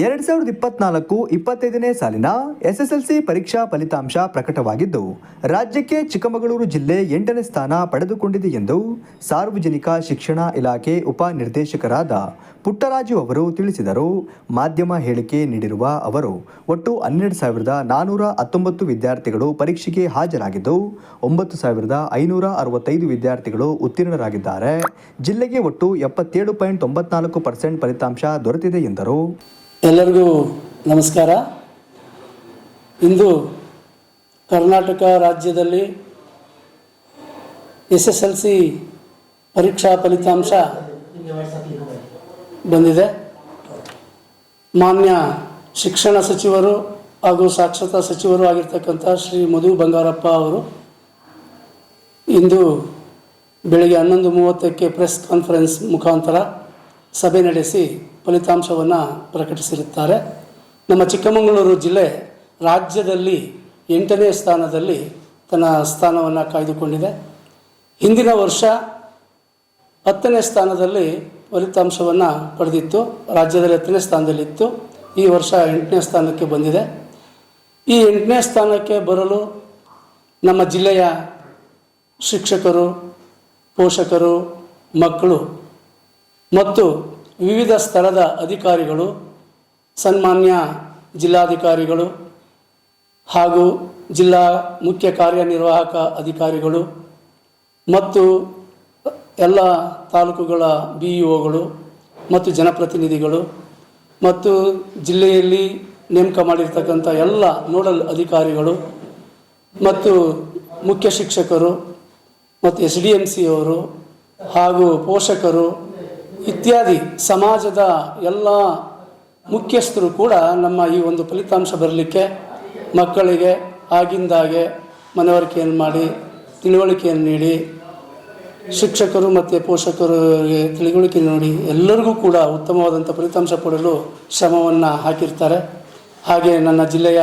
ಎರಡ್ ಸಾವಿರದ ಇಪ್ಪತ್ನಾಲ್ಕು ಇಪ್ಪತ್ತೈದನೇ ಸಾಲಿನ ಎಸ್ಎಸ್ಎಲ್ಸಿ ಪರೀಕ್ಷಾ ಫಲಿತಾಂಶ ಪ್ರಕಟವಾಗಿದ್ದು, ರಾಜ್ಯಕ್ಕೆ ಚಿಕ್ಕಮಗಳೂರು ಜಿಲ್ಲೆ ಎಂಟನೇ ಸ್ಥಾನ ಪಡೆದುಕೊಂಡಿದೆ ಎಂದು ಸಾರ್ವಜನಿಕ ಶಿಕ್ಷಣ ಇಲಾಖೆ ಉಪನಿರ್ದೇಶಕರಾದ ಪುಟ್ಟರಾಜು ಅವರು ತಿಳಿಸಿದರು. ಮಾಧ್ಯಮ ಹೇಳಿಕೆ ನೀಡಿರುವ ಅವರು, ಒಟ್ಟು ಹನ್ನೆರಡು ಸಾವಿರದ ನಾನೂರ ಹತ್ತೊಂಬತ್ತು ವಿದ್ಯಾರ್ಥಿಗಳು ಪರೀಕ್ಷೆಗೆ ಹಾಜರಾಗಿದ್ದು, ಒಂಬತ್ತು ಸಾವಿರದ ಐನೂರ ಅರವತ್ತೈದು ವಿದ್ಯಾರ್ಥಿಗಳು ಉತ್ತೀರ್ಣರಾಗಿದ್ದಾರೆ. ಜಿಲ್ಲೆಗೆ ಒಟ್ಟು ಎಪ್ಪತ್ತೇಳು ಪಾಯಿಂಟ್ ತೊಂಬತ್ನಾಲ್ಕು ಪರ್ಸೆಂಟ್ ಫಲಿತಾಂಶ ದೊರೆತಿದೆ ಎಂದರು. ಎಲ್ಲರಿಗೂ ನಮಸ್ಕಾರ. ಇಂದು ಕರ್ನಾಟಕ ರಾಜ್ಯದಲ್ಲಿ ಎಸ್ ಎಸ್ ಎಲ್ ಸಿ ಪರೀಕ್ಷಾ ಫಲಿತಾಂಶ ಬಂದಿದೆ. ಮಾನ್ಯ ಶಿಕ್ಷಣ ಸಚಿವರು ಹಾಗೂ ಸಾಕ್ಷರತಾ ಸಚಿವರು ಆಗಿರ್ತಕ್ಕಂಥ ಶ್ರೀ ಮಧು ಬಂಗಾರಪ್ಪ ಅವರು ಇಂದು ಬೆಳಗ್ಗೆ ಹನ್ನೊಂದು ಮೂವತ್ತಕ್ಕೆ ಪ್ರೆಸ್ ಕಾನ್ಫರೆನ್ಸ್ ಮುಖಾಂತರ ಸಭೆ ನಡೆಸಿ ಫಲಿತಾಂಶವನ್ನು ಪ್ರಕಟಿಸಿರುತ್ತಾರೆ. ನಮ್ಮ ಚಿಕ್ಕಮಗಳೂರು ಜಿಲ್ಲೆ ರಾಜ್ಯದಲ್ಲಿ ಎಂಟನೇ ಸ್ಥಾನದಲ್ಲಿ ತನ್ನ ಸ್ಥಾನವನ್ನು ಕಾಯ್ದುಕೊಂಡಿದೆ. ಹಿಂದಿನ ವರ್ಷ ಹತ್ತನೇ ಸ್ಥಾನದಲ್ಲಿ ಫಲಿತಾಂಶವನ್ನು ಪಡೆದಿತ್ತು. ರಾಜ್ಯದಲ್ಲಿ ಹತ್ತನೇ ಸ್ಥಾನದಲ್ಲಿತ್ತು. ಈ ವರ್ಷ ಎಂಟನೇ ಸ್ಥಾನಕ್ಕೆ ಬಂದಿದೆ. ಈ ಎಂಟನೇ ಸ್ಥಾನಕ್ಕೆ ಬರಲು ನಮ್ಮ ಜಿಲ್ಲೆಯ ಶಿಕ್ಷಕರು, ಪೋಷಕರು, ಮಕ್ಕಳು ಮತ್ತು ವಿವಿಧ ಸ್ಥಳದ ಅಧಿಕಾರಿಗಳು, ಸನ್ಮಾನ್ಯ ಜಿಲ್ಲಾಧಿಕಾರಿಗಳು ಹಾಗೂ ಜಿಲ್ಲಾ ಮುಖ್ಯ ಕಾರ್ಯನಿರ್ವಾಹಕ ಅಧಿಕಾರಿಗಳು ಮತ್ತು ಎಲ್ಲ ತಾಲೂಕುಗಳ ಬಿ ಇ ಒಗಳು ಮತ್ತು ಜನಪ್ರತಿನಿಧಿಗಳು ಮತ್ತು ಜಿಲ್ಲೆಯಲ್ಲಿ ನೇಮಕ ಮಾಡಿರ್ತಕ್ಕಂಥ ಎಲ್ಲ ನೋಡಲ್ ಅಧಿಕಾರಿಗಳು ಮತ್ತು ಮುಖ್ಯ ಶಿಕ್ಷಕರು ಮತ್ತು ಎಸ್ ಡಿ ಎಂ ಸಿಯವರು ಹಾಗೂ ಪೋಷಕರು ಇತ್ಯಾದಿ ಸಮಾಜದ ಎಲ್ಲ ಮುಖ್ಯಸ್ಥರು ಕೂಡ ನಮ್ಮ ಈ ಒಂದು ಫಲಿತಾಂಶ ಬರಲಿಕ್ಕೆ ಮಕ್ಕಳಿಗೆ ಆಗಿಂದಾಗೆ ಮನವರಿಕೆಯನ್ನು ಮಾಡಿ, ತಿಳುವಳಿಕೆಯನ್ನು ನೀಡಿ, ಶಿಕ್ಷಕರು ಮತ್ತು ಪೋಷಕರಿಗೆ ತಿಳುವಳಿಕೆ ನೋಡಿ ಎಲ್ಲರಿಗೂ ಕೂಡ ಉತ್ತಮವಾದಂಥ ಫಲಿತಾಂಶ ಕೊಡಲು ಶ್ರಮವನ್ನು ಹಾಕಿರ್ತಾರೆ. ಹಾಗೆ ನನ್ನ ಜಿಲ್ಲೆಯ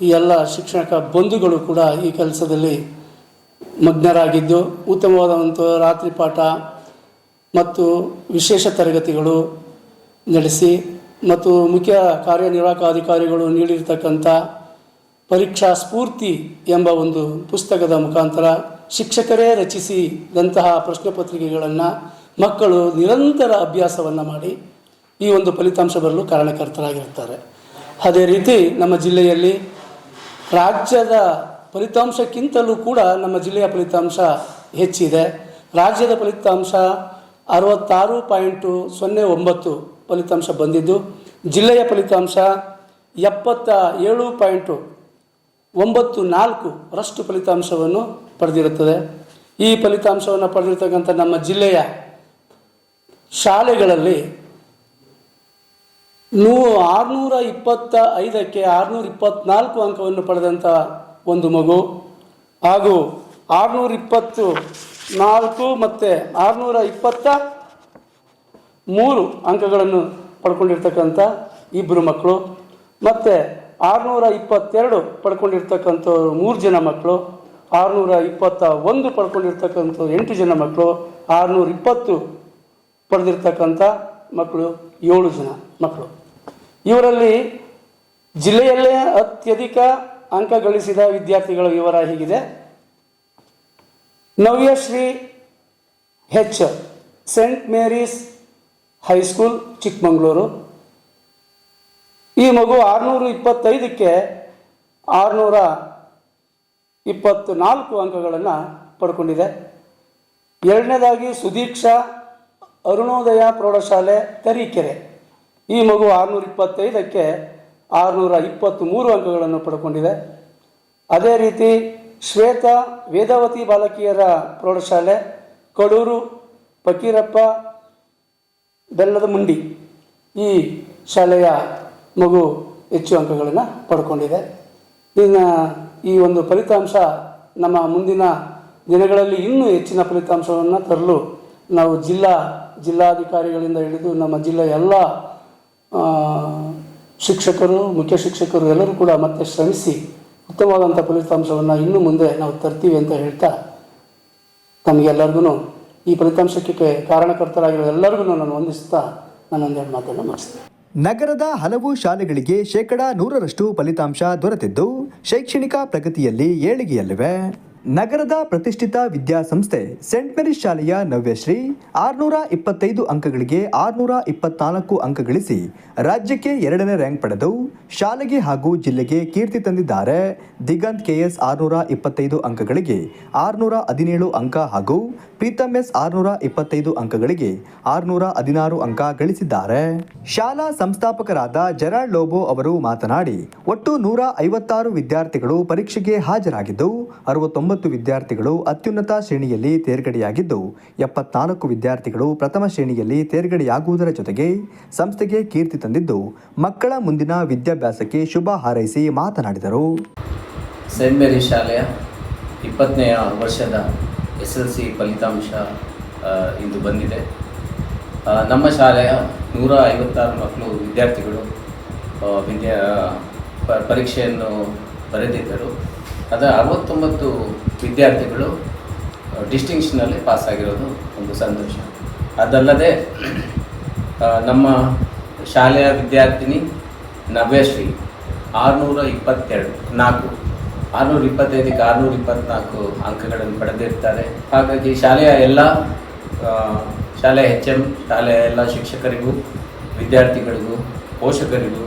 ಈ ಎಲ್ಲ ಶಿಕ್ಷಕ ಬಂಧುಗಳು ಕೂಡ ಈ ಕೆಲಸದಲ್ಲಿ ಮಗ್ನರಾಗಿದ್ದು, ಉತ್ತಮವಾದಂಥ ರಾತ್ರಿ ಪಾಠ ಮತ್ತು ವಿಶೇಷ ತರಗತಿಗಳು ನಡೆಸಿ ಮತ್ತು ಮುಖ್ಯ ಕಾರ್ಯನಿರ್ವಾಹಕ ಅಧಿಕಾರಿಗಳು ನೀಡಿರ್ತಕ್ಕಂಥ ಪರೀಕ್ಷಾ ಸ್ಫೂರ್ತಿ ಎಂಬ ಒಂದು ಪುಸ್ತಕದ ಮುಖಾಂತರ ಶಿಕ್ಷಕರೇ ರಚಿಸಿದಂತಹ ಪ್ರಶ್ನೆ ಪತ್ರಿಕೆಗಳನ್ನು ಮಕ್ಕಳು ನಿರಂತರ ಅಭ್ಯಾಸವನ್ನು ಮಾಡಿ ಈ ಒಂದು ಫಲಿತಾಂಶ ಬರಲು ಕಾರಣಕರ್ತರಾಗಿರ್ತಾರೆ. ಅದೇ ರೀತಿ ನಮ್ಮ ಜಿಲ್ಲೆಯಲ್ಲಿ ರಾಜ್ಯದ ಫಲಿತಾಂಶಕ್ಕಿಂತಲೂ ಕೂಡ ನಮ್ಮ ಜಿಲ್ಲೆಯ ಫಲಿತಾಂಶ ಹೆಚ್ಚಿದೆ. ರಾಜ್ಯದ ಫಲಿತಾಂಶ ಅರವತ್ತಾರು ಪಾಯಿಂಟು ಸೊನ್ನೆ ಒಂಬತ್ತು ಫಲಿತಾಂಶ ಬಂದಿದ್ದು. ಜಿಲ್ಲೆಯ ಫಲಿತಾಂಶ ಎಪ್ಪತ್ತ ಏಳು ಪಾಯಿಂಟು ಒಂಬತ್ತು ನಾಲ್ಕು ರಷ್ಟು ಫಲಿತಾಂಶವನ್ನು ಪಡೆದಿರುತ್ತದೆ. ಈ ಫಲಿತಾಂಶವನ್ನು ಪಡೆದಿರ್ತಕ್ಕಂಥ ನಮ್ಮ ಜಿಲ್ಲೆಯ ಶಾಲೆಗಳಲ್ಲಿ ನೂ ಆರುನೂರ ಇಪ್ಪತ್ತ ಐದಕ್ಕೆ ಆರುನೂರ ಇಪ್ಪತ್ನಾಲ್ಕು ಅಂಕವನ್ನು ಪಡೆದಂಥ ಒಂದು ಮಗು ಹಾಗೂ ಆರುನೂರ ಇಪ್ಪತ್ತು ನಾಲ್ಕು ಮತ್ತು ಆರುನೂರ ಇಪ್ಪತ್ತ ಮೂರು ಅಂಕಗಳನ್ನು ಪಡ್ಕೊಂಡಿರ್ತಕ್ಕಂಥ ಇಬ್ಬರು ಮಕ್ಕಳು, ಮತ್ತು ಆರುನೂರ ಇಪ್ಪತ್ತೆರಡು ಪಡ್ಕೊಂಡಿರ್ತಕ್ಕಂಥವ್ರು ಮೂರು ಜನ ಮಕ್ಕಳು, ಆರುನೂರ ಇಪ್ಪತ್ತ ಒಂದು ಪಡ್ಕೊಂಡಿರ್ತಕ್ಕಂಥವ್ರು ಎಂಟು ಜನ ಮಕ್ಕಳು, ಆರುನೂರ ಇಪ್ಪತ್ತು ಪಡೆದಿರ್ತಕ್ಕಂಥ ಮಕ್ಕಳು ಏಳು ಜನ ಮಕ್ಕಳು. ಇವರಲ್ಲಿ ಜಿಲ್ಲೆಯಲ್ಲೇ ಅತ್ಯಧಿಕ ಅಂಕ ಗಳಿಸಿದ ವಿದ್ಯಾರ್ಥಿಗಳ ವಿವರ ಹೀಗಿದೆ. Navyashree H Saint Mary's high school, Chikkamagaluru. ಈ ಮಗು ಆರುನೂರು ಇಪ್ಪತ್ತೈದಕ್ಕೆ ಆರುನೂರ ಇಪ್ಪತ್ತು ನಾಲ್ಕು ಅಂಕಗಳನ್ನು ಪಡ್ಕೊಂಡಿದೆ. ಎರಡನೇದಾಗಿ ಸುದೀಕ್ಷಾ ಅರುಣೋದಯ ಪ್ರೌಢಶಾಲೆ, ತರೀಕೆರೆ. ಈ ಮಗು ಆರುನೂರ ಇಪ್ಪತ್ತೈದಕ್ಕೆ ಆರುನೂರ ಇಪ್ಪತ್ತ್ಮೂರು ಅಂಕಗಳನ್ನು ಪಡ್ಕೊಂಡಿದೆ. ಅದೇ ರೀತಿ ಶ್ವೇತಾ ವೇದಾವತಿ ಬಾಲಕಿಯರ ಪ್ರೌಢಶಾಲೆ, ಕಡೂರು, ಫಕೀರಪ್ಪ, ಬೆಲ್ಲದ ಮುಂಡಿ ಈ ಶಾಲೆಯ ಮಗು ಹೆಚ್ಚು ಅಂಕಗಳನ್ನು ಪಡ್ಕೊಂಡಿದೆ. ಇನ್ನು ಈ ಒಂದು ಫಲಿತಾಂಶ ನಮ್ಮ ಮುಂದಿನ ದಿನಗಳಲ್ಲಿ ಇನ್ನೂ ಹೆಚ್ಚಿನ ಫಲಿತಾಂಶವನ್ನು ತರಲು ನಾವು ಜಿಲ್ಲಾ ಜಿಲ್ಲಾಧಿಕಾರಿಗಳಿಂದ ಹಿಡಿದು ನಮ್ಮ ಜಿಲ್ಲೆಯ ಎಲ್ಲ ಶಿಕ್ಷಕರು, ಮುಖ್ಯ ಶಿಕ್ಷಕರು ಎಲ್ಲರೂ ಕೂಡ ಮತ್ತೆ ಶ್ರಮಿಸಿ ಉತ್ತಮವಾದಂಥ ಫಲಿತಾಂಶವನ್ನು ಇನ್ನು ಮುಂದೆ ನಾವು ತರ್ತೀವಿ ಅಂತ ಹೇಳ್ತಾ ತಮಗೆಲ್ಲರಿಗೂ ಈ ಫಲಿತಾಂಶಕ್ಕೆ ಕಾರಣಕರ್ತರಾಗಿರೋ ಎಲ್ಲರಿಗೂ ನಾನು ವಂದಿಸ್ತಾ ನನ್ನೊಂದೆರಡು ಮಾತನ್ನು ಮುಗಿಸ್ತೇನೆ. ನಗರದ ಹಲವು ಶಾಲೆಗಳಿಗೆ ಶೇಕಡಾ ನೂರರಷ್ಟು ಫಲಿತಾಂಶ ದೊರೆತಿದ್ದು ಶೈಕ್ಷಣಿಕ ಪ್ರಗತಿಯಲ್ಲಿ ಏಳಿಗೆಯಲ್ಲಿವೆ. ನಗರದ ಪ್ರತಿಷ್ಠಿತ ವಿದ್ಯಾಸಂಸ್ಥೆ ಸೆಂಟ್ ಮೇರಿಸ್ ಶಾಲೆಯ ನವ್ಯಶ್ರೀ ಆರುನೂರ ಇಪ್ಪತ್ತೈದು ಅಂಕಗಳಿಗೆ ಆರುನೂರ ಇಪ್ಪತ್ನಾಲ್ಕು ಅಂಕ ಗಳಿಸಿ ರಾಜ್ಯಕ್ಕೆ ಎರಡನೇ ರ್ಯಾಂಕ್ ಪಡೆದು ಶಾಲೆಗೆ ಹಾಗೂ ಜಿಲ್ಲೆಗೆ ಕೀರ್ತಿ ತಂದಿದ್ದಾರೆ. ದಿಗಂತ್ ಕೆಎಸ್ ಆರುನೂರ ಇಪ್ಪತ್ತೈದು ಅಂಕಗಳಿಗೆ ಆರುನೂರ ಹದಿನೇಳು ಅಂಕ ಹಾಗೂ ಪ್ರೀತಮ್ ಎಸ್ ಆರುನೂರ ಇಪ್ಪತ್ತೈದು ಅಂಕಗಳಿಗೆ ಆರುನೂರ ಹದಿನಾರು ಅಂಕ ಗಳಿಸಿದ್ದಾರೆ. ಶಾಲಾ ಸಂಸ್ಥಾಪಕರಾದ ಜೆರಾಲ್ಡ್ ಲೋಬೋ ಅವರು ಮಾತನಾಡಿ, ಒಟ್ಟು ನೂರ ಐವತ್ತಾರು ವಿದ್ಯಾರ್ಥಿಗಳು ಪರೀಕ್ಷೆಗೆ ಹಾಜರಾಗಿದ್ದು, ಅರವತ್ತೊಂಬತ್ತು ವಿದ್ಯಾರ್ಥಿಗಳು ಅತ್ಯುನ್ನತ ಶ್ರೇಣಿಯಲ್ಲಿ ತೇರ್ಗಡೆಯಾಗಿದ್ದು, ಎಪ್ಪತ್ನಾಲ್ಕು ವಿದ್ಯಾರ್ಥಿಗಳು ಪ್ರಥಮ ಶ್ರೇಣಿಯಲ್ಲಿ ತೇರ್ಗಡೆಯಾಗುವುದರ ಜೊತೆಗೆ ಸಂಸ್ಥೆಗೆ ಕೀರ್ತಿ ತಂದಿದ್ದು, ಮಕ್ಕಳ ಮುಂದಿನ ವಿದ್ಯಾಭ್ಯಾಸಕ್ಕೆ ಶುಭ ಹಾರೈಸಿ ಮಾತನಾಡಿದರು. ಸೈಂಟ್ ಮೇರಿ ಶಾಲೆಯ ಇಪ್ಪತ್ತನೆಯ ವರ್ಷದ ಎಸ್ ಎಲ್ ಸಿ ಫಲಿತಾಂಶ ಇಂದು ಬಂದಿದೆ. ನಮ್ಮ ಶಾಲೆಯ ನೂರ ಐವತ್ತಾರು ಮಕ್ಕಳು ವಿದ್ಯಾರ್ಥಿಗಳು ವಿದ್ಯಾ ಪರೀಕ್ಷೆಯನ್ನು ಬರೆದಿದ್ದರು. ಅದರ ಅರವತ್ತೊಂಬತ್ತು ವಿದ್ಯಾರ್ಥಿಗಳು ಡಿಸ್ಟಿಂಕ್ಷನಲ್ಲಿ ಪಾಸ್ ಆಗಿರೋದು ಒಂದು ಸಂತೋಷ. ಅದಲ್ಲದೆ ನಮ್ಮ ಶಾಲೆಯ ವಿದ್ಯಾರ್ಥಿನಿ ನವ್ಯಶ್ರೀ ಆರುನೂರ ಇಪ್ಪತ್ತೆರಡು ನಾಲ್ಕು ಆರುನೂರ ಇಪ್ಪತ್ತೈದಕ್ಕೆ ಆರುನೂರ ಇಪ್ಪತ್ತ್ನಾಲ್ಕು ಅಂಕಗಳನ್ನು ಪಡೆದಿರ್ತಾರೆ. ಹಾಗಾಗಿ ಶಾಲೆಯ ಎಲ್ಲ ಶಾಲೆಯ ಹೆಚ್ ಎಂ ಶಾಲೆಯ ಎಲ್ಲ ಶಿಕ್ಷಕರಿಗೂ, ವಿದ್ಯಾರ್ಥಿಗಳಿಗೂ, ಪೋಷಕರಿಗೂ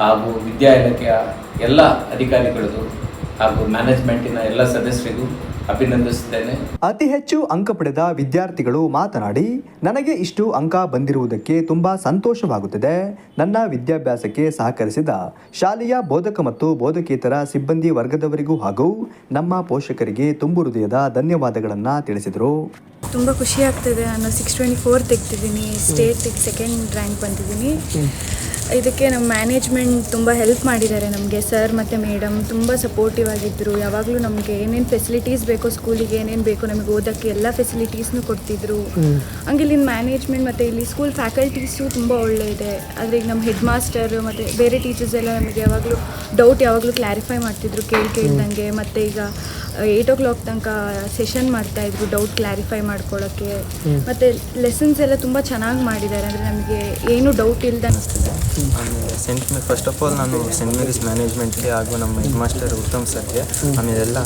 ಹಾಗೂ ವಿದ್ಯಾ ಇಲಾಖೆಯ ಎಲ್ಲ ಅಧಿಕಾರಿಗಳಿಗೂ ಹಾಗೂ ಮ್ಯಾನೇಜ್ಮೆಂಟಿನ ಎಲ್ಲ ಸದಸ್ಯರಿಗೂ ಅಭಿನಂದಿಸುತ್ತೇನೆ. ಅತಿ ಹೆಚ್ಚು ಅಂಕ ಪಡೆದ ವಿದ್ಯಾರ್ಥಿಗಳು ಮಾತನಾಡಿ ನನಗೆ ಇಷ್ಟು ಅಂಕ ಬಂದಿರುವುದಕ್ಕೆ ತುಂಬಾ ಸಂತೋಷವಾಗುತ್ತಿದೆ. ನನ್ನ ವಿದ್ಯಾಭ್ಯಾಸಕ್ಕೆ ಸಹಕರಿಸಿದ ಶಾಲೆಯ ಬೋಧಕ ಮತ್ತು ಬೋಧಕೇತರ ಸಿಬ್ಬಂದಿ ವರ್ಗದವರಿಗೂ ಹಾಗೂ ನಮ್ಮ ಪೋಷಕರಿಗೆ ತುಂಬು ಹೃದಯದ ಧನ್ಯವಾದಗಳನ್ನು ತಿಳಿಸಿದರು. ತುಂಬ ಖುಷಿ ಆಗ್ತದೆ. ನಾನು ಸಿಕ್ಸ್ ಟ್ವೆಂಟಿ ಫೋರ್ ತೆಗ್ತಿದ್ದೀನಿ ಸ್ಟೇಟ್ ಸೆಕೆಂಡ್ ರ್ಯಾಂಕ್ ಬಂದಿದ್ದೀನಿ. ಇದಕ್ಕೆ ನಮ್ಮ ಮ್ಯಾನೇಜ್ಮೆಂಟ್ ತುಂಬ ಹೆಲ್ಪ್ ಮಾಡಿದ್ದಾರೆ ನಮಗೆ. ಸರ್ ಮತ್ತು ಮೇಡಮ್ ತುಂಬ ಸಪೋರ್ಟಿವ್ ಆಗಿದ್ದರು ಯಾವಾಗಲೂ ನಮಗೆ ಏನೇನು ಫೆಸಿಲಿಟೀಸ್ ಬೇಕೋ ಸ್ಕೂಲಿಗೆ ಏನೇನು ಬೇಕೋ ನಮಗೆ ಓದೋಕ್ಕೆ ಎಲ್ಲ ಫೆಸಿಲಿಟೀಸ್ನು ಕೊಡ್ತಿದ್ರು. ಹಂಗೆ ಇಲ್ಲಿನ ಮ್ಯಾನೇಜ್ಮೆಂಟ್ ಮತ್ತು ಇಲ್ಲಿ ಸ್ಕೂಲ್ ಫ್ಯಾಕಲ್ಟೀಸು ತುಂಬ ಒಳ್ಳೆ ಇದೆ. ಆದರೆ ಈಗ ನಮ್ಮ ಹೆಡ್ ಮಾಸ್ಟರ್ ಮತ್ತು ಬೇರೆ ಟೀಚರ್ಸ್ ಎಲ್ಲ ನಮಗೆ ಯಾವಾಗಲೂ ಡೌಟ್ ಯಾವಾಗಲೂ ಕ್ಲಾರಿಫೈ ಮಾಡ್ತಿದ್ರು ಕೇಳಿ ಕೇಳ್ದಂಗೆ ಮತ್ತು ಈಗ ಏಯ್ಟ್ ಓ ಕ್ಲಾಕ್ ತನಕ ಸೆಷನ್ ಮಾಡ್ತಾಯಿದ್ರು ಡೌಟ್ ಕ್ಲಾರಿಫೈ ಮಾಡ್ಕೊಳ್ಳೋಕ್ಕೆ ಮತ್ತು ಲೆಸನ್ಸ್ ಎಲ್ಲ ತುಂಬ ಚೆನ್ನಾಗಿ ಮಾಡಿದ್ದಾರೆ. ಅಂದರೆ ನಮಗೆ ಏನು ಡೌಟ್ ಇಲ್ಲದೆ ಅನಿಸ್ತದೆ ಆಮೇಲೆ ಸೆಂಟ್ ಮೇ ಫಸ್ಟ್ ಆಫ್ ಆಲ್ ನಾನು ಸೆಂಟ್ ಮೇರೀಸ್ ಮ್ಯಾನೇಜ್ಮೆಂಟ್ಗೆ ಹಾಗೂ ನಮ್ಮ ಹೆಡ್ ಮಾಸ್ಟರ್ ಉತ್ತಮ್ ಸರ್ಗೆ ಎಲ್ಲ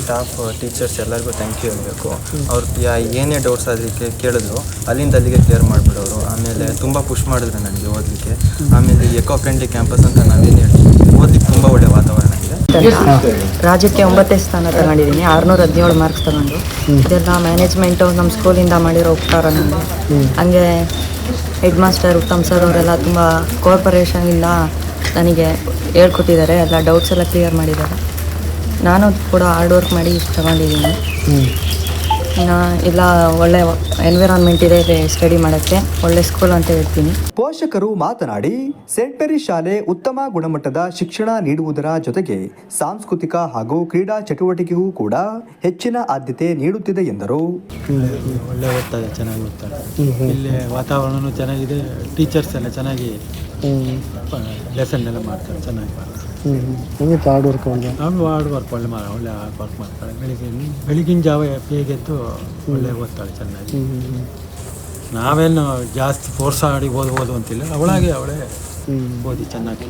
ಸ್ಟಾಫ್ ಟೀಚರ್ಸ್ ಎಲ್ಲರಿಗೂ ಥ್ಯಾಂಕ್ ಯು ಹೇಳಬೇಕು. ಅವ್ರು ಯಾ ಏನೇ ಡೌಟ್ಸ್ ಅದಕ್ಕೆ ಕೇಳಿದ್ರು ಅಲ್ಲಿಂದ ಅಲ್ಲಿಗೆ ಕ್ಲಿಯರ್ ಮಾಡ್ಬಿಡೋರು. ಆಮೇಲೆ ತುಂಬ ಪುಷ್ ಮಾಡಿದ್ರು ನನಗೆ ಓದಲಿಕ್ಕೆ. ಆಮೇಲೆ ಎಕೋ ಫ್ರೆಂಡ್ಲಿ ಕ್ಯಾಂಪಸ್ ಅಂತ ನಾವೇನು ಹೇಳ್ತೀವಿ ಓದಲಿಕ್ಕೆ ತುಂಬ ಒಳ್ಳೆಯ ವಾತಾವರಣ ಇದೆ ರಾಜ್ಯಕ್ಕೆ ಒಂಬತ್ತೇ ಸ್ಥಾನ ತಗೊಂಡಿದ್ದೀನಿ. ಆರುನೂರ ಹದಿನೇಳು ಮಾರ್ಕ್ಸ್ ತಗೊಂಡು. ಇದೆಲ್ಲ ಮ್ಯಾನೇಜ್ಮೆಂಟು ನಮ್ಮ ಸ್ಕೂಲಿಂದ ಮಾಡಿರೋ ಉಪಕಾರ ನನಗೆ ಹಂಗೆ ಹೆಡ್ ಮಾಸ್ಟರ್ ಉತ್ತಮ್ ಸರ್ ಅವರೆಲ್ಲ ತುಂಬ ಕೋರ್ಪೊರೇಷನಿಂದ ನನಗೆ ಹೇಳ್ಕೊಟ್ಟಿದ್ದಾರೆ. ಎಲ್ಲ ಡೌಟ್ಸ್ ಎಲ್ಲ ಕ್ಲಿಯರ್ ಮಾಡಿದ್ದಾರೆ. ನಾನು ಕೂಡ ಹಾರ್ಡ್ ವರ್ಕ್ ಮಾಡಿ ಇಷ್ಟು ತಗೊಂಡಿದ್ದೀನಿ. ಇನ್ನು ಎಲ್ಲ ಒಳ್ಳೆ ಎನ್ವಿರಾನ್ಮೆಂಟ್ ಇದೆ ಸ್ಟಡಿ ಮಾಡಕ್ಕೆ. ಒಳ್ಳೆ ಸ್ಕೂಲ್ ಅಂತ ಹೇಳ್ತೀನಿ. ಪೋಷಕರು ಮಾತನಾಡಿ ಸೆಂಟ್ ಮೇರಿ ಶಾಲೆ ಉತ್ತಮ ಗುಣಮಟ್ಟದ ಶಿಕ್ಷಣ ನೀಡುವುದರ ಜೊತೆಗೆ ಸಾಂಸ್ಕೃತಿಕ ಹಾಗೂ ಕ್ರೀಡಾ ಚಟುವಟಿಕೆಗೂ ಕೂಡ ಹೆಚ್ಚಿನ ಆದ್ಯತೆ ನೀಡುತ್ತಿದೆ ಎಂದರು. ಒಳ್ಳೆ ಓದ್ತಾರೆ ಚೆನ್ನಾಗಿ ಓದ್ತಾರೆ. ಇಲ್ಲಿ ವಾತಾವರಣನೂ ಚೆನ್ನಾಗಿದೆ ಟೀಚರ್ಸ್ ಎಲ್ಲ ಚೆನ್ನಾಗಿ ಲೆಸನ್ ಎಲ್ಲ ಮಾಡ್ತಾರೆ ಚೆನ್ನಾಗಿ ಮಾಡ್ತಾರೆ ಹೆಂಗಿತ್ತು ಹಾರ್ಡ್ ವರ್ಕ್ ಒಳ್ಳೆ ನಾವು ಹಾರ್ಡ್ ವರ್ಕ್ ಒಳ್ಳೆ ಮಾ ಒಳ್ಳೆ ವರ್ಕ್ ಮಾಡ್ತಾಳೆ ಬೆಳಿಗ್ಗೆ ಬೆಳಗಿನ ಜಾವ ಬೇಗೆದ್ದು ಒಳ್ಳೆ ಓದ್ತಾಳೆ ಚೆನ್ನಾಗಿ. ನಾವೇನು ಜಾಸ್ತಿ ಫೋರ್ಸ್ ಆಡಿ ಓದ್ಬೋದು ಅಂತಿಲ್ಲ. ಅವಳಾಗೆ ಅವಳೇ ಓದಿ ಚೆನ್ನಾಗಿ